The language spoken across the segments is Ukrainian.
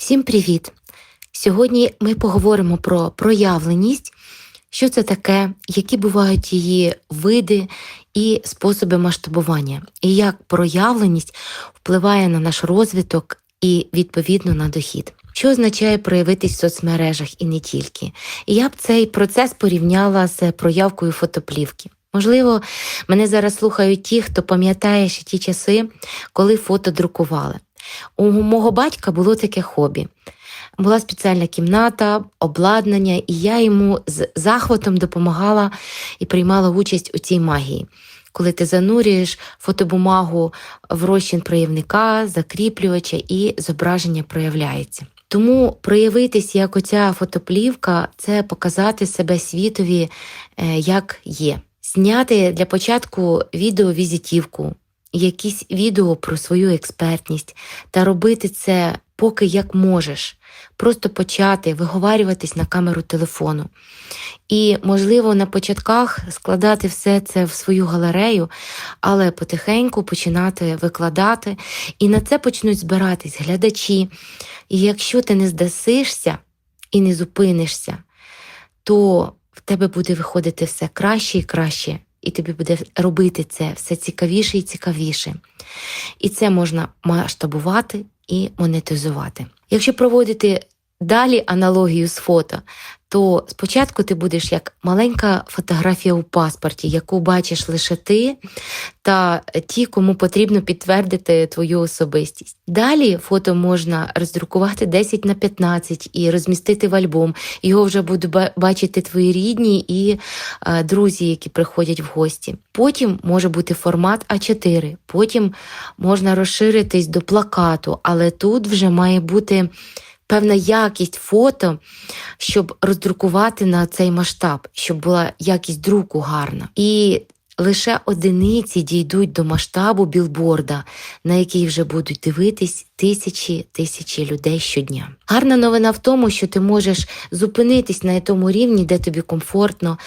Всім привіт! Сьогодні ми поговоримо про проявленість, що це таке, які бувають її види і способи масштабування, і як проявленість впливає на наш розвиток і відповідно на дохід. Що означає проявитись в соцмережах і не тільки. І я б цей процес порівняла з проявкою фотоплівки. Можливо, мене зараз слухають ті, хто пам'ятає ще ті часи, коли фото друкували. У мого батька було таке хобі. Була спеціальна кімната, обладнання, і я йому з захватом допомагала і приймала участь у цій магії. Коли ти занурюєш фотобумагу в розчин проявника, закріплювача і зображення проявляється. Тому проявитись як оця фотоплівка це показати себе світові е, як є. Зняти для початку відеовізитівку, якісь відео про свою експертність та робити це поки як можеш. Просто почати виговарюватись на камеру телефону. І, можливо, на початках складати все це в свою галерею, але потихеньку починати викладати, і на це почнуть збиратись глядачі. І якщо ти не здасишся і не зупинишся, то в тебе буде виходити все краще і краще, і тобі буде робити це все цікавіше і цікавіше. І це можна масштабувати і монетизувати. Якщо проводити далі аналогію з фото, то спочатку ти будеш як маленька фотографія у паспорті, яку бачиш лише ти та ті, кому потрібно підтвердити твою особистість. Далі фото можна роздрукувати 10 на 15 і розмістити в альбом. Його вже будуть бачити твої рідні і а, друзі, які приходять в гості. Потім може бути формат А4, потім можна розширитись до плакату, але тут вже має бути певна якість фото, щоб роздрукувати на цей масштаб, щоб була якість друку гарна. І лише одиниці дійдуть до масштабу білборда, на який вже будуть дивитись тисячі тисячі людей щодня. Гарна новина в тому, що ти можеш зупинитись на тому рівні, де тобі комфортно,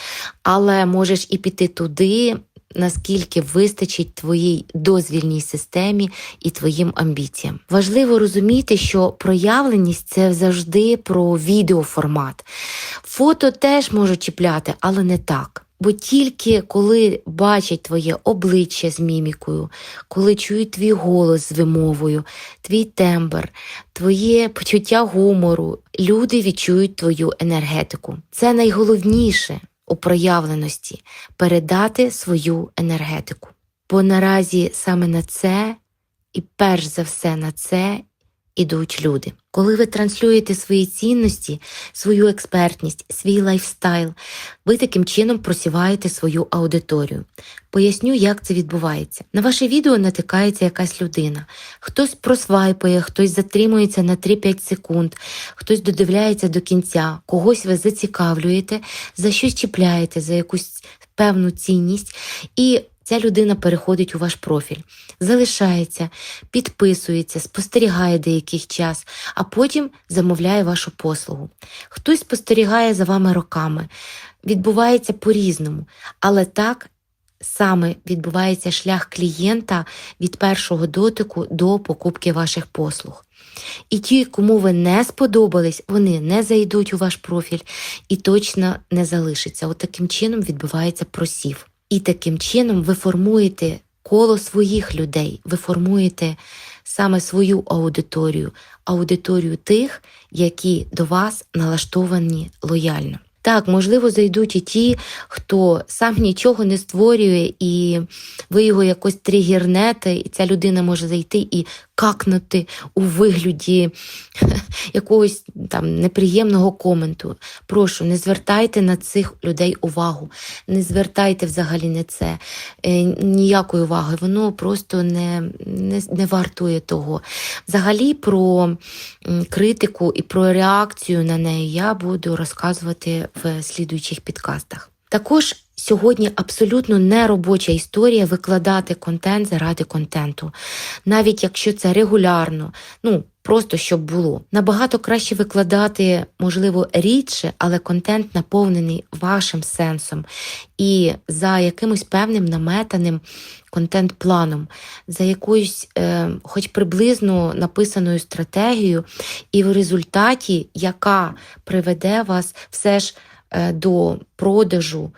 але можеш і піти туди наскільки вистачить твоїй дозвільній системі і твоїм амбіціям. Важливо розуміти, що проявленість це завжди про відеоформат. Фото теж можуть чіпляти, але не так. Бо тільки коли бачать твоє обличчя з мімікою, коли чують твій голос з вимовою, твій тембр, твоє почуття гумору, люди відчують твою енергетику. Це найголовніше у проявленості передати свою енергетику. Бо наразі саме на це і перш за все на це ідуть люди. Коли ви транслюєте свої цінності, свою експертність, свій лайфстайл, ви таким чином просіваєте свою аудиторію. Поясню, як це відбувається. На ваше відео натикається якась людина. Хтось просвайпає, хтось затримується на 3-5 секунд, хтось додивляється до кінця, когось ви зацікавлюєте, за щось чіпляєте, за якусь певну цінність. і Ця людина переходить у ваш профіль, залишається, підписується, спостерігає деякий час, а потім замовляє вашу послугу. Хтось спостерігає за вами роками, відбувається по-різному, але так саме відбувається шлях клієнта від першого дотику до покупки ваших послуг. І ті, кому ви не сподобались, вони не зайдуть у ваш профіль і точно не залишаться. От таким чином відбувається просів. І таким чином ви формуєте коло своїх людей, ви формуєте саме свою аудиторію, аудиторію тих, які до вас налаштовані лояльно. Так, можливо, зайдуть і ті, хто сам нічого не створює, і ви його якось тригернете, і ця людина може зайти і какнути у вигляді якогось там неприємного коменту. Прошу, не звертайте на цих людей увагу, не звертайте взагалі на це е, ніякої уваги. Воно просто не, не, не вартує того. Взагалі, про критику і про реакцію на неї я буду розказувати в слідуючих підкастах. Також сьогодні абсолютно не робоча історія викладати контент заради контенту, навіть якщо це регулярно, ну просто щоб було. Набагато краще викладати, можливо, рідше, але контент наповнений вашим сенсом і за якимось певним наметаним контент-планом, за якоюсь, е, хоч приблизно написаною стратегією, і в результаті, яка приведе вас все ж е, до продажу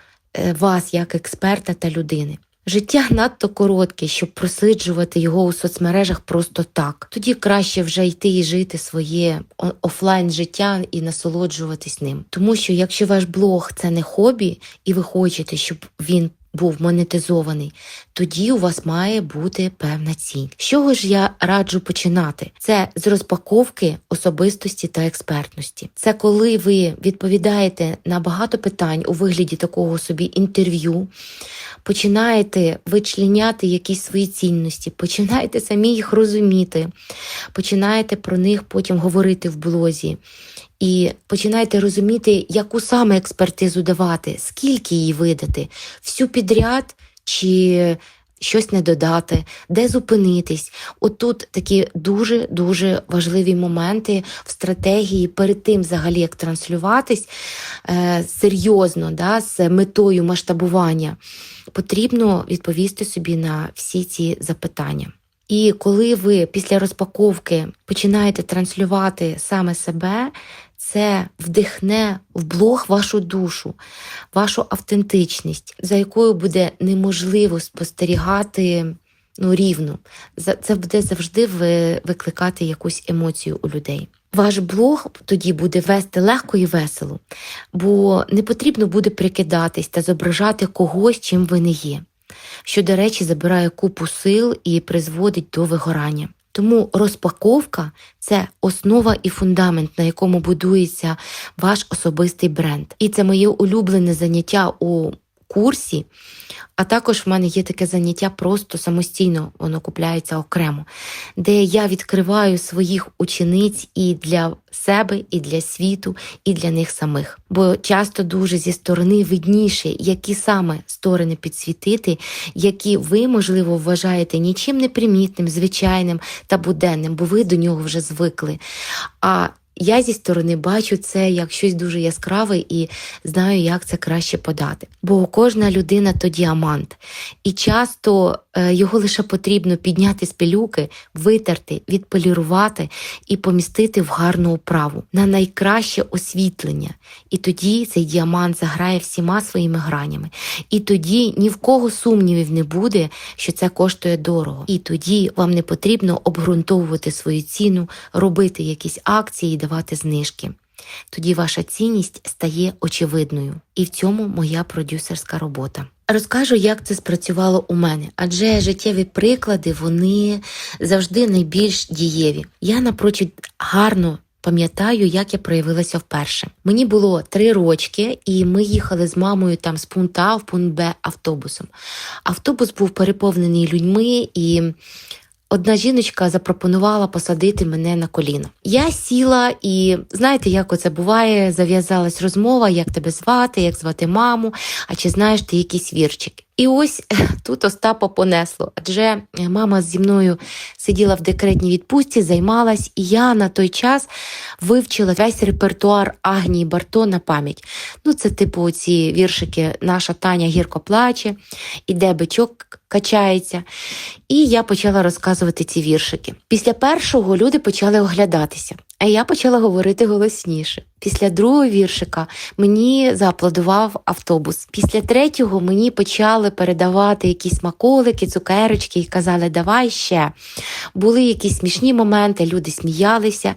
вас як експерта та людини. Життя надто коротке, щоб просиджувати його у соцмережах просто так. Тоді краще вже йти і жити своє офлайн життя і насолоджуватись ним. Тому що якщо ваш блог це не хобі, і ви хочете, щоб він був монетизований, тоді у вас має бути певна ціль. З чого ж я раджу починати? Це з розпаковки особистості та експертності. Це коли ви відповідаєте на багато питань у вигляді такого собі інтерв'ю, починаєте вичленяти якісь свої цінності, починаєте самі їх розуміти, починаєте про них потім говорити в блозі. І починаєте розуміти, яку саме експертизу давати, скільки її видати, всю підряд чи щось не додати, де зупинитись. Отут такі дуже дуже важливі моменти в стратегії перед тим, взагалі, як транслюватись е, серйозно, да, з метою масштабування, потрібно відповісти собі на всі ці запитання. І коли ви після розпаковки починаєте транслювати саме себе, це вдихне в блог вашу душу, вашу автентичність, за якою буде неможливо спостерігати ну, рівно. Це буде завжди викликати якусь емоцію у людей. Ваш блог тоді буде вести легко і весело, бо не потрібно буде прикидатись та зображати когось, чим ви не є що, до речі, забирає купу сил і призводить до вигорання. Тому розпаковка це основа і фундамент, на якому будується ваш особистий бренд. І це моє улюблене заняття у курсі. А також в мене є таке заняття просто самостійно, воно купляється окремо, де я відкриваю своїх учениць і для себе, і для світу, і для них самих. Бо часто дуже зі сторони видніше, які саме сторони підсвітити, які ви, можливо, вважаєте нічим не примітним, звичайним та буденним, бо ви до нього вже звикли. А я зі сторони бачу це як щось дуже яскраве і знаю, як це краще подати. Бо кожна людина то діамант, і часто його лише потрібно підняти з пилюки, витерти, відполірувати і помістити в гарну управу на найкраще освітлення. І тоді цей діамант заграє всіма своїми гранями. І тоді ні в кого сумнівів не буде, що це коштує дорого. І тоді вам не потрібно обґрунтовувати свою ціну, робити якісь акції, давати знижки. Тоді ваша цінність стає очевидною, і в цьому моя продюсерська робота. Розкажу, як це спрацювало у мене, адже життєві приклади вони завжди найбільш дієві. Я напрочуд гарно пам'ятаю, як я проявилася вперше. Мені було три рочки, і ми їхали з мамою там з пункту А в пункт Б автобусом. Автобус був переповнений людьми і. Одна жіночка запропонувала посадити мене на коліно. Я сіла, і знаєте, як оце буває, зав'язалась розмова, як тебе звати, як звати маму, а чи знаєш ти якісь вірчики. І ось тут Остапа понесло, адже мама зі мною сиділа в декретній відпустці, займалась, і я на той час вивчила весь репертуар Агнії Барто на пам'ять. Ну, це типу ці віршики Наша Таня гірко плаче, іде бичок качається. І я почала розказувати ці віршики. Після першого люди почали оглядатися, а я почала говорити голосніше. Після другого віршика мені зааплодував автобус. Після третього мені почали передавати якісь смаколики, цукерочки і казали, давай ще. Були якісь смішні моменти, люди сміялися.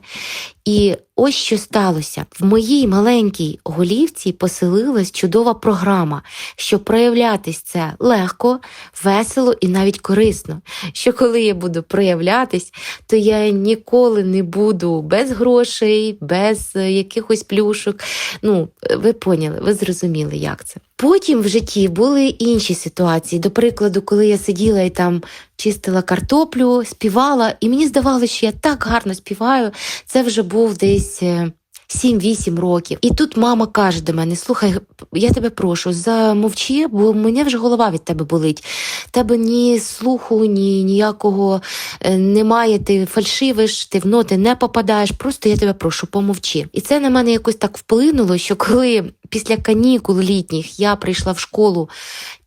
І ось що сталося. В моїй маленькій голівці поселилась чудова програма, що проявлятись це легко, весело і навіть корисно. Що коли я буду проявлятись, то я ніколи не буду без грошей, без е, якихось плюшок. Ну, ви поняли, ви зрозуміли, як це. Потім в житті були інші ситуації. До прикладу, коли я сиділа і там чистила картоплю, співала, і мені здавалося, що я так гарно співаю. Це вже був десь е, 7-8 років. І тут мама каже до мене: слухай, я тебе прошу, замовчи, бо мене вже голова від тебе болить. Тебе ні слуху, ні ніякого е, немає. Ти фальшивиш, ти в ноти не попадаєш. Просто я тебе прошу, помовчи. І це на мене якось так вплинуло, що коли після канікул літніх я прийшла в школу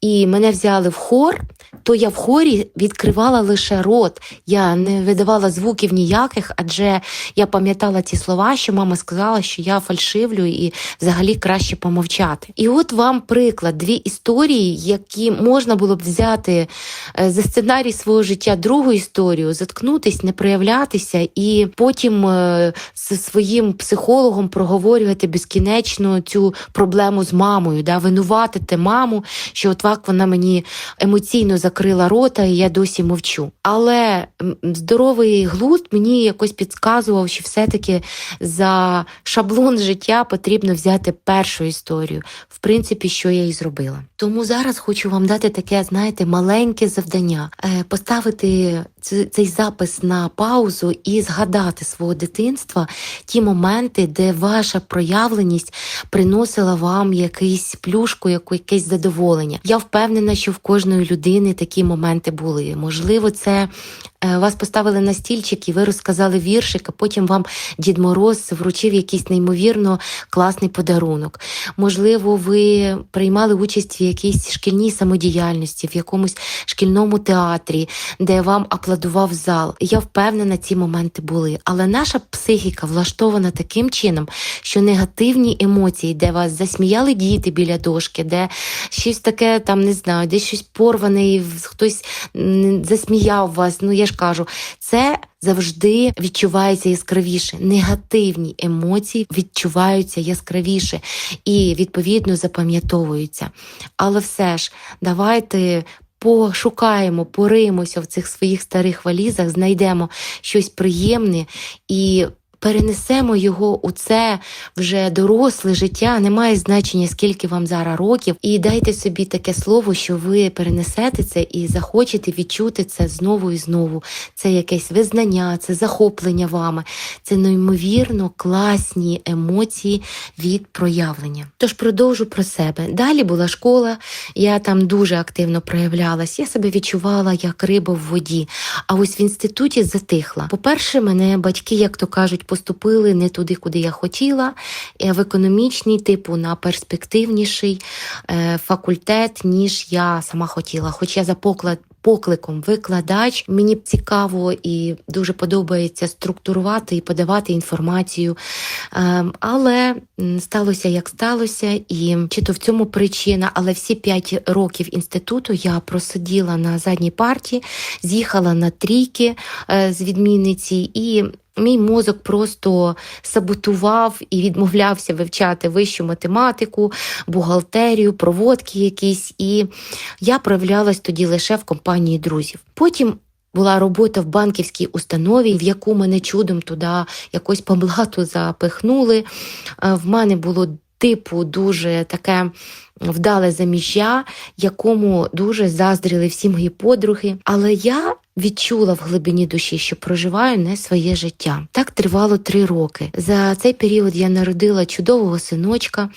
і мене взяли в хор, то я в хорі відкривала лише рот. Я не видавала звуків ніяких, адже я пам'ятала ці слова, що мама сказала, що я фальшивлю і взагалі краще помовчати. І от вам приклад, дві історії, які можна було б взяти е, за сценарій свого життя, другу історію, заткнутись, не проявлятися, і потім е, зі своїм психологом проговорювати безкінечно цю проблему з мамою, да, винуватити маму, що от так вона мені емоційно закрила рота, і я досі мовчу. Але здоровий глузд мені якось підказував, що все-таки за шаблон життя потрібно взяти першу історію, в принципі, що я і зробила. Тому зараз хочу вам дати таке, знаєте, маленьке завдання е, поставити цей запис на паузу і згадати свого дитинства ті моменти, де ваша проявленість приносила вам якийсь плюшку, якесь задоволення. Я впевнена, що в кожної людини такі моменти були. Можливо, це вас поставили на стільчик і ви розказали віршик, а потім вам Дід Мороз вручив якийсь неймовірно класний подарунок. Можливо, ви приймали участь в якійсь шкільній самодіяльності, в якомусь шкільному театрі, де вам аплодував зал. Я впевнена, ці моменти були. Але наша психіка влаштована таким чином, що негативні емоції, де вас засміяли діти біля дошки, де щось таке, там не знаю, десь щось порване, і хтось засміяв вас. Ну я ж кажу, це завжди відчувається яскравіше. Негативні емоції відчуваються яскравіше і відповідно запам'ятовуються. Але все ж, давайте. Пошукаємо, поримося в цих своїх старих валізах, знайдемо щось приємне і перенесемо його у це вже доросле життя. Немає значення, скільки вам зараз років, і дайте собі таке слово, що ви перенесете це і захочете відчути це знову і знову. Це якесь визнання, це захоплення вами, це неймовірно класні емоції від проявлення. Тож продовжу про себе. Далі була школа, я там дуже активно проявлялась. Я себе відчувала як риба в воді. А ось в інституті затихла. По-перше, мене батьки, як то кажуть, поступили не туди, куди я хотіла, е, в економічний, типу на перспективніший е, факультет, ніж я сама хотіла. Хоч я за поклад. Покликом викладач мені цікаво і дуже подобається структурувати і подавати інформацію. Ем, Але сталося як сталося, і чи то в цьому причина, але всі п'ять років інституту я просиділа на задній парті, з'їхала на трійки е, з відмінниці і. Мій мозок просто саботував і відмовлявся вивчати вищу математику, бухгалтерію, проводки якісь. І я проявлялась тоді лише в компанії друзів. Потім була робота в банківській установі, в яку мене чудом туди якось по блату запихнули. Е, В мене було типу дуже таке вдале заміжжя, якому дуже заздрили всі мої подруги. Але я відчула в глибині душі, що проживаю не своє життя. Так тривало три роки. За цей період я народила чудового синочка,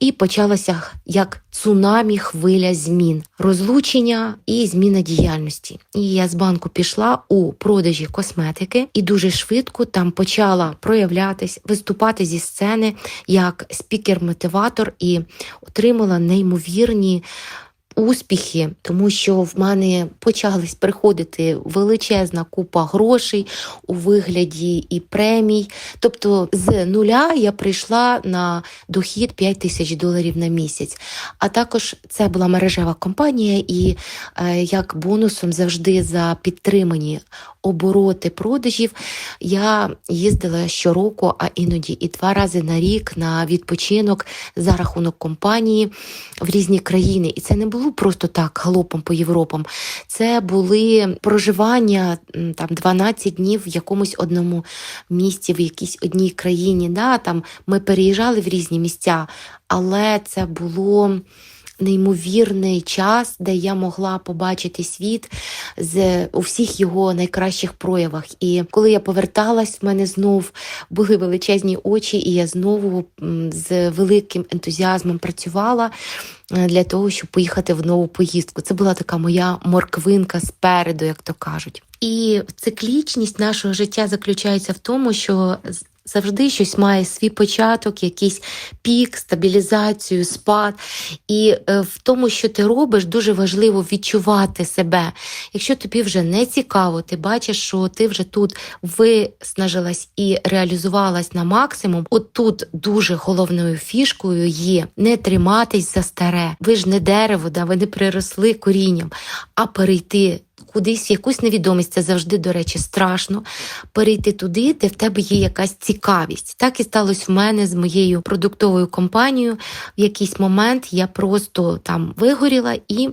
і почалася як цунамі хвиля змін, розлучення і зміна діяльності. І я з банку пішла у продажі косметики і дуже швидко там почала проявлятись, виступати зі сцени як спікер-мотиватор і отримала неймовірні. Успіхи, тому що в мене почались приходити величезна купа грошей у вигляді і премій. Тобто з нуля я прийшла на дохід 5 тисяч доларів на місяць. А також це була мережева компанія, і е, як бонусом завжди за підтримані обороти продажів я їздила щороку, а іноді і два рази на рік на відпочинок за рахунок компанії в різні країни. І це не було просто так галопом по Європам. Це були проживання там 12 днів в якомусь одному місті, в якійсь одній країні. Да? Там ми переїжджали в різні місця, але це було неймовірний час, де я могла побачити світ з у всіх його найкращих проявах. І коли я поверталась, в мене знов були величезні очі, і я знову з великим ентузіазмом працювала е, для того, щоб поїхати в нову поїздку. Це була така моя морквинка спереду, як то кажуть. І циклічність нашого життя заключається в тому, що завжди щось має свій початок, якийсь пік, стабілізацію, спад. І е, в тому, що ти робиш, дуже важливо відчувати себе. Якщо тобі вже не цікаво, ти бачиш, що ти вже тут виснажилась і реалізувалась на максимум. От тут дуже головною фішкою є не триматись за старе. Ви ж не дерево, да, ви не приросли корінням, а перейти. Кудись в якусь невідомість, це завжди, до речі, страшно. Перейти туди, де в тебе є якась цікавість. Так і сталося в мене з моєю продуктовою компанією. В якийсь момент я просто там вигоріла і.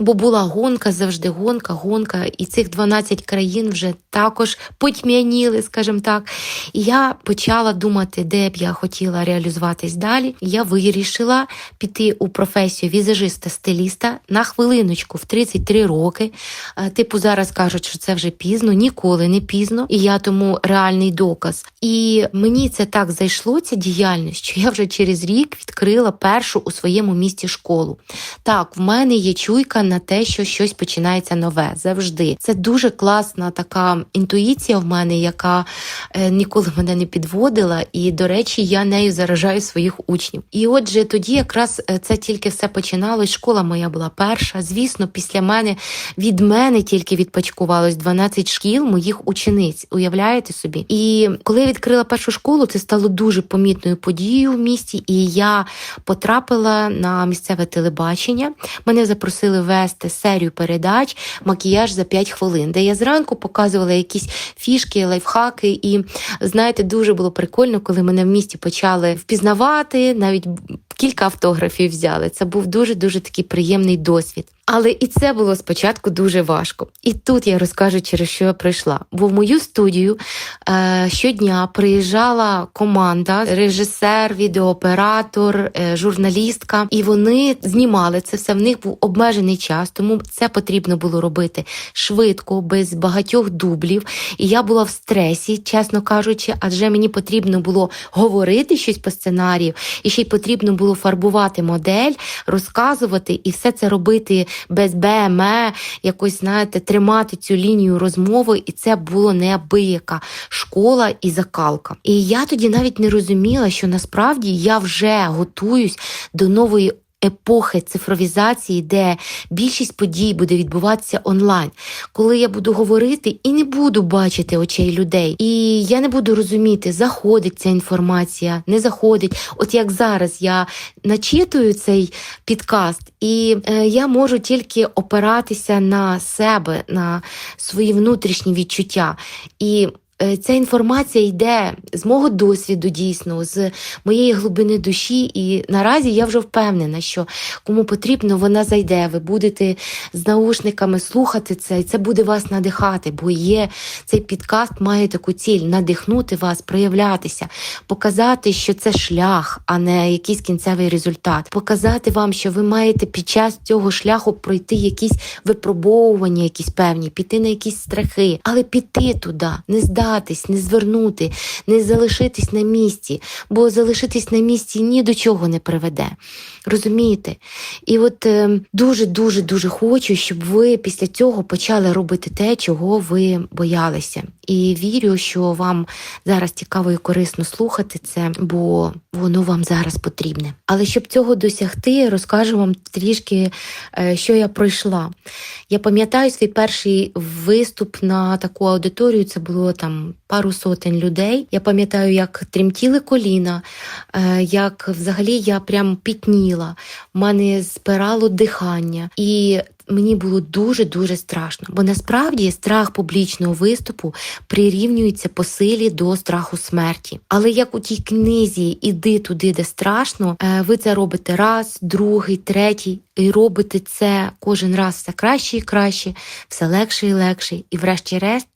Бо була гонка, завжди гонка, гонка, і цих 12 країн вже також потьмяніли, скажімо так. І я почала думати, де б я хотіла реалізуватись далі. Я вирішила піти у професію візажиста-стиліста на хвилиночку в 33 роки. Е, Типу, зараз кажуть, що це вже пізно, ніколи не пізно, і я тому реальний доказ. І мені це так зайшло, ця діяльність, що я вже через рік відкрила першу у своєму місті школу. Так, в мене є чуйка на те, що щось починається нове завжди. Це дуже класна така інтуїція в мене, яка е, ніколи мене не підводила. І, до речі, я нею заражаю своїх учнів. І отже, тоді якраз е, це тільки все починалось. Школа моя була перша. Звісно, після мене від мене тільки відпочкувалось 12 шкіл моїх учениць. Уявляєте собі? І коли я відкрила першу школу, це стало дуже помітною подією в місті, і я потрапила на місцеве телебачення. Мене запросили вести серію передач макіяж за 5 хвилин, де я зранку показувала якісь фішки, лайфхаки. І знаєте, дуже було прикольно, коли мене в місті почали впізнавати, навіть кілька автографів взяли. Це був дуже дуже такий приємний досвід. Але і це було спочатку дуже важко. І тут я розкажу, через що я прийшла. Бо в мою студію е, щодня приїжджала команда, режисер, відеооператор, е, журналістка, і вони знімали це все. В них був обмежений час, тому це потрібно було робити швидко, без багатьох дублів. І я була в стресі, чесно кажучи, адже мені потрібно було говорити щось по сценарію, і ще й потрібно було фарбувати модель, розказувати і все це робити без БМЕ, якось знаєте, тримати цю лінію розмови, і це було неабияка школа і закалка. І я тоді навіть не розуміла, що насправді я вже готуюсь до нової. Епохи цифровізації, де більшість подій буде відбуватися онлайн, коли я буду говорити і не буду бачити очей людей, і я не буду розуміти, заходить ця інформація, не заходить. От як зараз я начитую цей підкаст, і е, я можу тільки опиратися на себе, на свої внутрішні відчуття. І Ця інформація йде з мого досвіду, дійсно, з моєї глибини душі, і наразі я вже впевнена, що кому потрібно, вона зайде. Ви будете з наушниками слухати це, і це буде вас надихати, бо є цей підкаст має таку ціль надихнути вас, проявлятися, показати, що це шлях, а не якийсь кінцевий результат. Показати вам, що ви маєте під час цього шляху пройти якісь випробовування, якісь певні, піти на якісь страхи, але піти туди, не здатись, не звернути, не залишитись на місці, бо залишитись на місці ні до чого не приведе. Розумієте? І от е, дуже, дуже, дуже хочу, щоб ви після цього почали робити те, чого ви боялися. І вірю, що вам зараз цікаво і корисно слухати це, бо воно вам зараз потрібне. Але щоб цього досягти, розкажу вам трішки, е, що я пройшла. Я пам'ятаю свій перший виступ на таку аудиторію. Це було там пару сотень людей. Я пам'ятаю, як тремтіли коліна, е, як взагалі я прям пітніла, мене спирало дихання. І Мені було дуже дуже страшно, бо насправді страх публічного виступу прирівнюється по силі до страху смерті. Але як у тій книзі Іди туди, де страшно, е, ви це робите раз, другий, третій, і робите це кожен раз все краще і краще, все легше і легше, і врешті-решт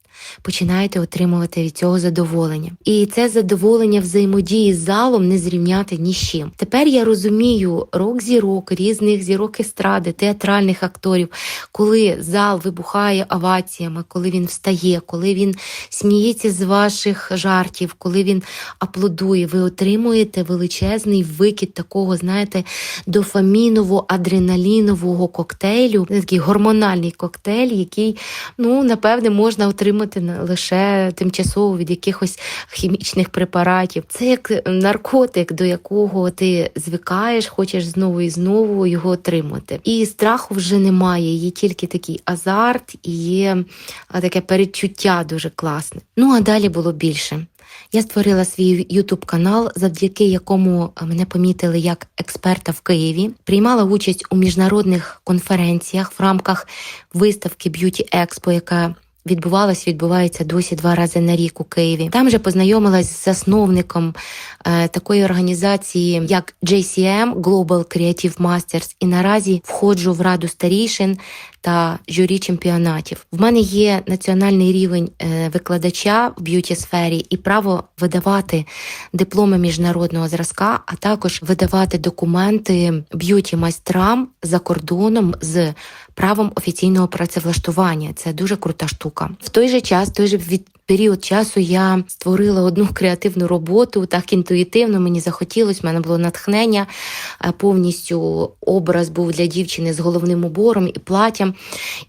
починаєте отримувати від цього задоволення. І це задоволення взаємодії з залом не зрівняти ні з чим. Тепер я розумію рок зірок, різних зірок естради, театральних акторів, коли зал вибухає оваціями, коли він встає, коли він сміється з ваших жартів, коли він аплодує, ви отримуєте величезний викид такого, знаєте, дофаміново-адреналінового коктейлю, такий гормональний коктейль, який, ну, напевне, можна отримати лише тимчасово від якихось хімічних препаратів. Це як наркотик, до якого ти звикаєш, хочеш знову і знову його отримати. І страху вже немає, є тільки такий азарт і є таке передчуття дуже класне. Ну а далі було більше. Я створила свій ютуб канал, завдяки якому мене помітили як експерта в Києві. Приймала участь у міжнародних конференціях в рамках виставки Beauty Expo, яка відбувалась, відбувається досі два рази на рік у Києві. Там же познайомилась з засновником е, такої організації, як JCM Global Creative Masters, і наразі входжу в раду старішин та журі чемпіонатів. В мене є національний рівень е, викладача в б'юті сфері і право видавати дипломи міжнародного зразка, а також видавати документи б'юті майстрам за кордоном з правом офіційного працевлаштування. Це дуже крута штука. В той же час, той же від період часу я створила одну креативну роботу, так інтуїтивно мені захотілося, в мене було натхнення, е, повністю образ був для дівчини з головним убором і платтям.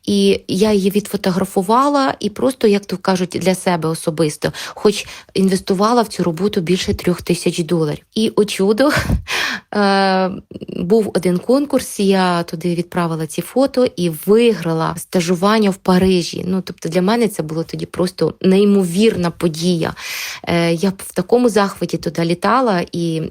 І я її відфотографувала і просто, як то кажуть, для себе особисто, хоч інвестувала в цю роботу більше трьох тисяч доларів. І о чудо е, був один конкурс, я туди відправила ці фото і виграла стажування в Парижі. Ну, тобто для мене це було тоді просто неймовірна подія. Е, Я в такому захваті туди літала, і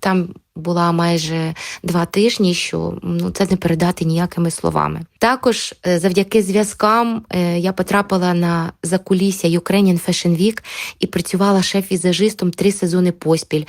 там була майже два тижні, що ну це не передати ніякими словами. Також е, завдяки зв'язкам е, я потрапила на закулісся Ukrainian Fashion Week і працювала шеф-візажистом три сезони поспіль: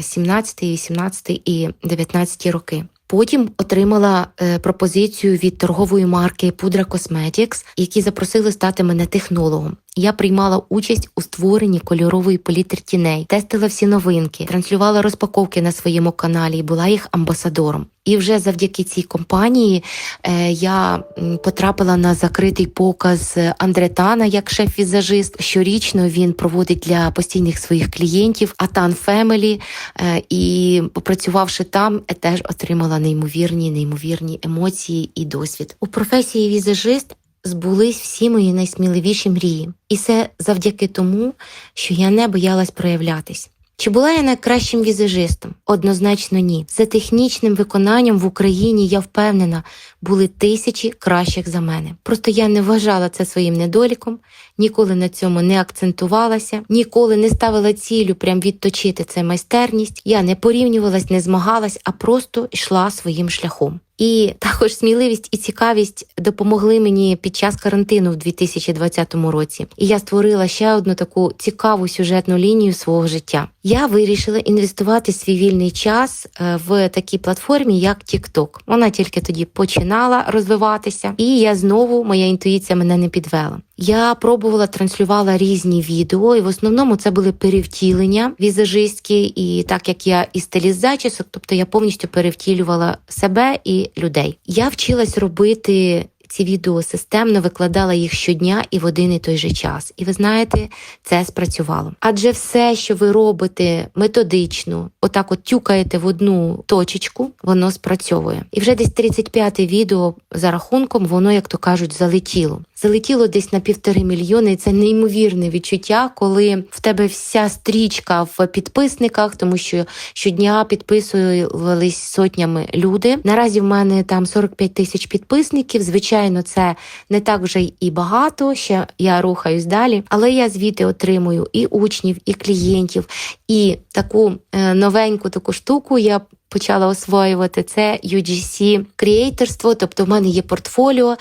17, 18 і 19 роки. Потім отримала е, пропозицію від торгової марки Pudra Cosmetics, які запросили стати мене технологом. Я приймала участь у створенні кольорової палітри тіней, тестила всі новинки, транслювала розпаковки на своєму каналі і була їх амбасадором. І вже завдяки цій компанії е, я потрапила на закритий показ Андретана як шеф-візажист. Щорічно він проводить для постійних своїх клієнтів Атан Фемелі. Е, і попрацювавши там, теж отримала неймовірні, неймовірні емоції і досвід у професії візажист збулись всі мої найсміливіші мрії, і це завдяки тому, що я не боялась проявлятись. Чи була я найкращим візажистом? Однозначно, ні. За технічним виконанням в Україні я впевнена, були тисячі кращих за мене. Просто я не вважала це своїм недоліком, ніколи на цьому не акцентувалася, ніколи не ставила цілю прям відточити це майстерність. Я не порівнювалась, не змагалась, а просто йшла своїм шляхом. І також сміливість і цікавість допомогли мені під час карантину в 2020 році. І я створила ще одну таку цікаву сюжетну лінію свого життя. Я вирішила інвестувати свій вільний час е, в такій платформі, як TikTok. Вона тільки тоді починала розвиватися, і я знову моя інтуїція мене не підвела. Я пробувала транслювала різні відео, і в основному це були перевтілення візажистські, і так як я і стиліст зачісок, тобто я повністю перевтілювала себе і людей. Я вчилась робити ці відео системно викладала їх щодня і в один і той же час. І ви знаєте, це спрацювало. Адже все, що ви робите методично, отак от тюкаєте в одну точечку, воно спрацьовує. І вже десь 35-те відео за рахунком, воно, як то кажуть, залетіло. Залетіло десь на півтори мільйони. Це неймовірне відчуття, коли в тебе вся стрічка в підписниках, тому що щодня підписувались сотнями люди. Наразі в мене там 45 тисяч підписників. Звичайно звичайно, це не так вже і багато. Ще я рухаюсь далі, але я звідти отримую і учнів, і клієнтів, і таку е, новеньку таку штуку я почала освоювати, це UGC креаторство, тобто в мене є портфоліо.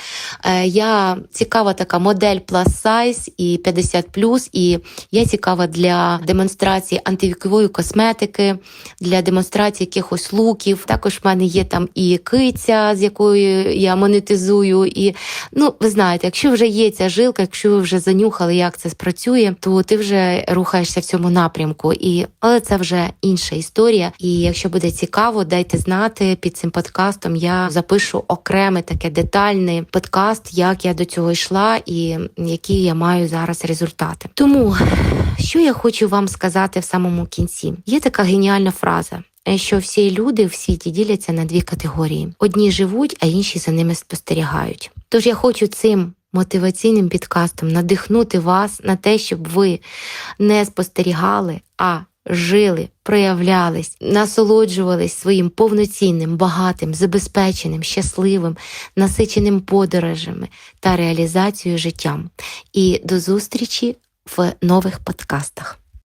Е, Я цікава така модель plus size і 50+, і я цікава для демонстрації антивікової косметики, для демонстрації якихось луків. Також в мене є там і киця, з якою я монетизую. І ну, ви знаєте, якщо вже є ця жилка, якщо ви вже занюхали, як це спрацює, то ти вже рухаєшся в цьому напрямку. І але це вже інша історія. І якщо буде цікаво, дайте знати під цим подкастом. Я запишу окремий таке детальний подкаст, як я до цього йшла, і які я маю зараз результати. Тому що я хочу вам сказати в самому кінці, є така геніальна фраза. Що всі люди в світі діляться на дві категорії: одні живуть, а інші за ними спостерігають. Тож я хочу цим мотиваційним підкастом надихнути вас на те, щоб ви не спостерігали, а жили, проявлялись, насолоджувались своїм повноцінним, багатим, забезпеченим, щасливим, насиченим подорожами та реалізацією життям. І до зустрічі в нових подкастах.